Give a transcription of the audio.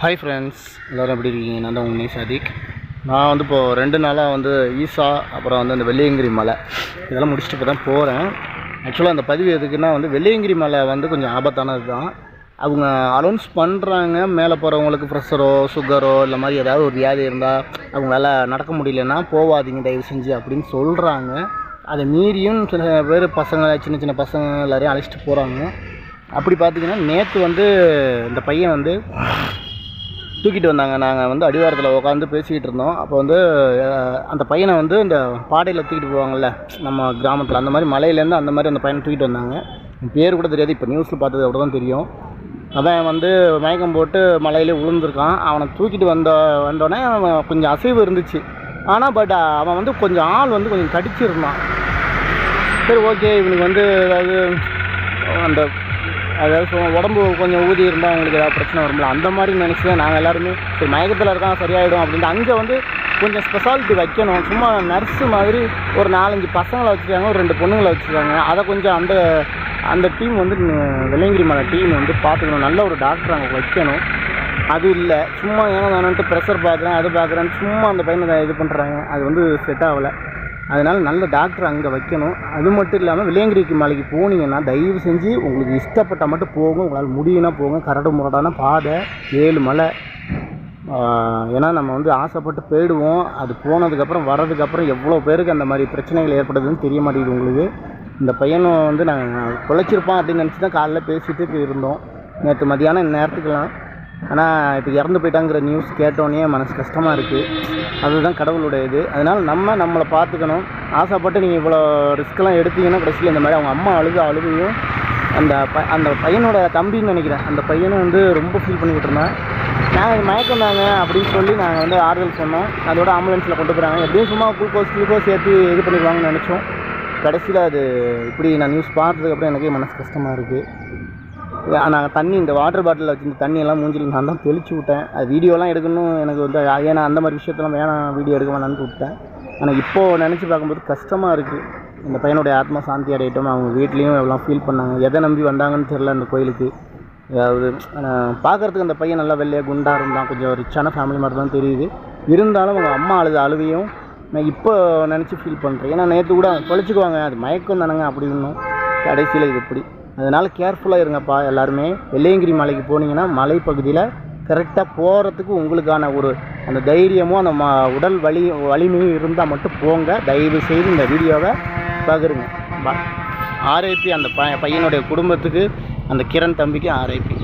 Hi friends எல்லோரும் எப்படி இருக்கீங்க? நான் தான் உங்கள் சாதிக் நான் வந்து இப்போது ரெண்டு நாளாக வந்து ஈசா அப்புறம் வந்து அந்த வெள்ளியங்கிரி மலை. இதெல்லாம் முடிச்சுட்டு இப்போ தான் போகிறேன் ஆக்சுவலாக அந்த பதிவு எதுக்குன்னா வந்து வெள்ளியங்கிரி மலை வந்து கொஞ்சம் ஆபத்தானது தான். அவங்க அலௌன்ஸ் பண்ணுறாங்க மேலே போகிறவங்களுக்கு ப்ரெஷரோ சுகரோ இல்லை மாதிரி ஏதாவது ஒரு வியாதி இருந்தால் அவங்களால நடக்க முடியலன்னா போவாதீங்க தயவு செஞ்சு அப்படின்னு சொல்கிறாங்க அதை மீறியும் சில பேர் பசங்க சின்ன சின்ன பசங்க எல்லாரையும் அழைச்சிட்டு போகிறாங்க அப்படி பார்த்தீங்கன்னா நேற்று வந்து இந்த பையன் வந்து தூக்கிட்டு வந்தாங்க. நாங்கள் வந்து அடிவாரத்தில் உட்காந்து பேசிக்கிட்டு இருந்தோம். அப்போ வந்து அந்த பையனை வந்து இந்த பாடையில் தூக்கிட்டு போவாங்கள்ல நம்ம கிராமத்தில் அந்த மாதிரி மலையிலேருந்து அந்த மாதிரி அந்த பையனை தூக்கிட்டு வந்தாங்க. பேர் கூட தெரியாது. இப்போ நியூஸில் பார்த்தது அப்படி தான் தெரியும் அவன் வந்து மயக்கம் போட்டு மலையிலே விழுந்திருக்கான். அவனை தூக்கிட்டு வந்த வந்தோடனே அவன் கொஞ்சம் அசைவு இருந்துச்சு. ஆனால் பட் அவன் வந்து கொஞ்சம் ஆள் வந்து கொஞ்சம் கடிச்சிருந்தான். சரி ஓகே இவனுக்கு வந்து அதாவது அந்த அதாவது சொ- உடம்பு கொஞ்சம் ஊதி இருந்தால் அவங்களுக்கு ஏதாவது பிரச்சனை வரும்ல. அந்த மாதிரி நினச்சி தான் நாங்கள் எல்லாருமே சரி மயக்கத்தில் இருக்கான் சரியாயிடும் அப்படின்ட்டு அங்கே வந்து கொஞ்சம் ஸ்பெஷாலிட்டி வைக்கணும். சும்மா நர்ஸு மாதிரி ஒரு நாலஞ்சு பசங்களை வச்சுருக்காங்க ஒரு ரெண்டு பொண்ணுங்களை வச்சுருக்காங்க. அதை கொஞ்சம் அந்த அந்த டீம் வந்து வெள்ளங்கிரி மலை டீம் வந்து பார்த்துக்கணும். நல்ல ஒரு டாக்டர் அங்கே வைக்கணும். அது இல்லை. சும்மா ஏன்னா வேணுன்ட்டு ப்ரெஷர் பார்க்குறேன் அது பார்க்குறேன் சும்மா அந்த பையனை இது பண்ணுறாங்க அது வந்து செட் ஆகலை. அதனால் நல்ல டாக்டர் அங்கே வைக்கணும். அது மட்டும் இல்லாமல் விளையங்கிரிக்கு மலைக்கு போனீங்கன்னா தயவு செஞ்சு உங்களுக்கு இஷ்டப்பட்ட மட்டும் போங்க. உங்களால் முடியும்னா போங்க. கரடு முரடான பாதை ஏழு மலை. ஏன்னா நம்ம வந்து ஆசைப்பட்டு போயிடுவோம். அது போனதுக்கப்புறம் வர்றதுக்கப்புறம் எவ்வளோ பேருக்கு அந்த மாதிரி பிரச்சனைகள் ஏற்படுதுன்னு தெரிய மாட்டேங்குது உங்களுக்கு. இந்த பையனும் வந்து நாங்கள் பிழைச்சிருப்பான் அப்படின்னு நினச்சி தான் காலைல பேசிட்டு இருந்தோம் நேற்று மதியானம் நேரத்துக்கெல்லாம். ஆனால் இப்போ இறந்து போயிட்டாங்கிற நியூஸ் கேட்டோன்னே மனசு கஷ்டமாக இருக்குது அதுதான் கடவுளுடைய இது. அதனால் நம்ம நம்மளை பார்த்துக்கணும். ஆசைப்பட்டு நீங்கள் இவ்வளோ ரிஸ்க்கெல்லாம் எடுத்தீங்கன்னா கடைசியில் இந்த மாதிரி அவங்க அம்மா அழுது அழுகையும் அந்த ப அந்த பையனோட தம்பின்னு நினைக்கிறேன். அந்த பையனும் வந்து ரொம்ப ஃபீல் பண்ணிக்கிட்டு இருந்தான். நாங்கள் மயக்கம் தாங்க அப்படின்னு சொல்லி நாங்கள் வந்து ஆறுதல் சொன்னோம். அதோட ஆம்புலன்ஸில் கொண்டு போகிறாங்க எப்படியும் சும்மா குளுக்கோஸ் குளுக்கோஸ் ஏற்றி இது பண்ணிடுவாங்கன்னு நினச்சோம். கடைசியில் அது இப்படி நான் நியூஸ் பார்த்ததுக்கப்புறம் எனக்கே மனசு கஷ்டமாக இருக்குது நாங்கள் தண்ணி இந்த வாட்டர் பாட்டிலில் வச்சிருந்த தண்ணியெல்லாம் மூஞ்சில் நான் தான் தெளிச்சு விட்டேன். அது வீடியோலாம் எடுக்கணும் எனக்கு வந்து ஏன்னா அந்த மாதிரி விஷயத்தெல்லாம் வேணாம் வீடியோ எடுக்க வேணான்னு விட்டேன் ஆனால் இப்போது நினச்சி பார்க்கும்போது கஷ்டமாக இருக்குது இந்த பையனுடைய ஆத்மா சாந்தி அடையட்டும் அவங்க வீட்லேயும் எவ்வளோ ஃபீல் பண்ணாங்க எதை நம்பி வந்தாங்கன்னு தெரில அந்த கோயிலுக்கு. அதாவது பார்க்குறதுக்கு அந்த பையன் நல்லா வெள்ளையாக குண்டாக இருந்தான் கொஞ்சம் ரிச்சான ஃபேமிலி மாதிரி தான் தெரியுது. இருந்தாலும் அவங்க அம்மா அழுது அழுவையும் நான் இப்போ நினச்சி ஃபீல் பண்ணுறேன் ஏன்னா நேற்று கூட தொலைச்சிக்குவாங்க அது மயக்கம் தானங்க அப்படின்னும் கடைசியில் இது இப்படி. அதனால் கேர்ஃபுல்லாக இருங்கப்பா எல்லாருமே. வெள்ளையங்கிரி மலைக்கு போனீங்கன்னா மலைப்பகுதியில் கரெக்டாக போகிறதுக்கு உங்களுக்கான ஒரு அந்த தைரியமும் அந்த ம உடல் வலி வலிமையும் இருந்தால் மட்டும் போங்க. தயவு செய்து இந்த வீடியோவை பகிருங்க. ஆர்ஐபி அந்த ப பையனுடைய குடும்பத்துக்கு அந்த கிரண் தம்பிக்கு ஆர்ஐபி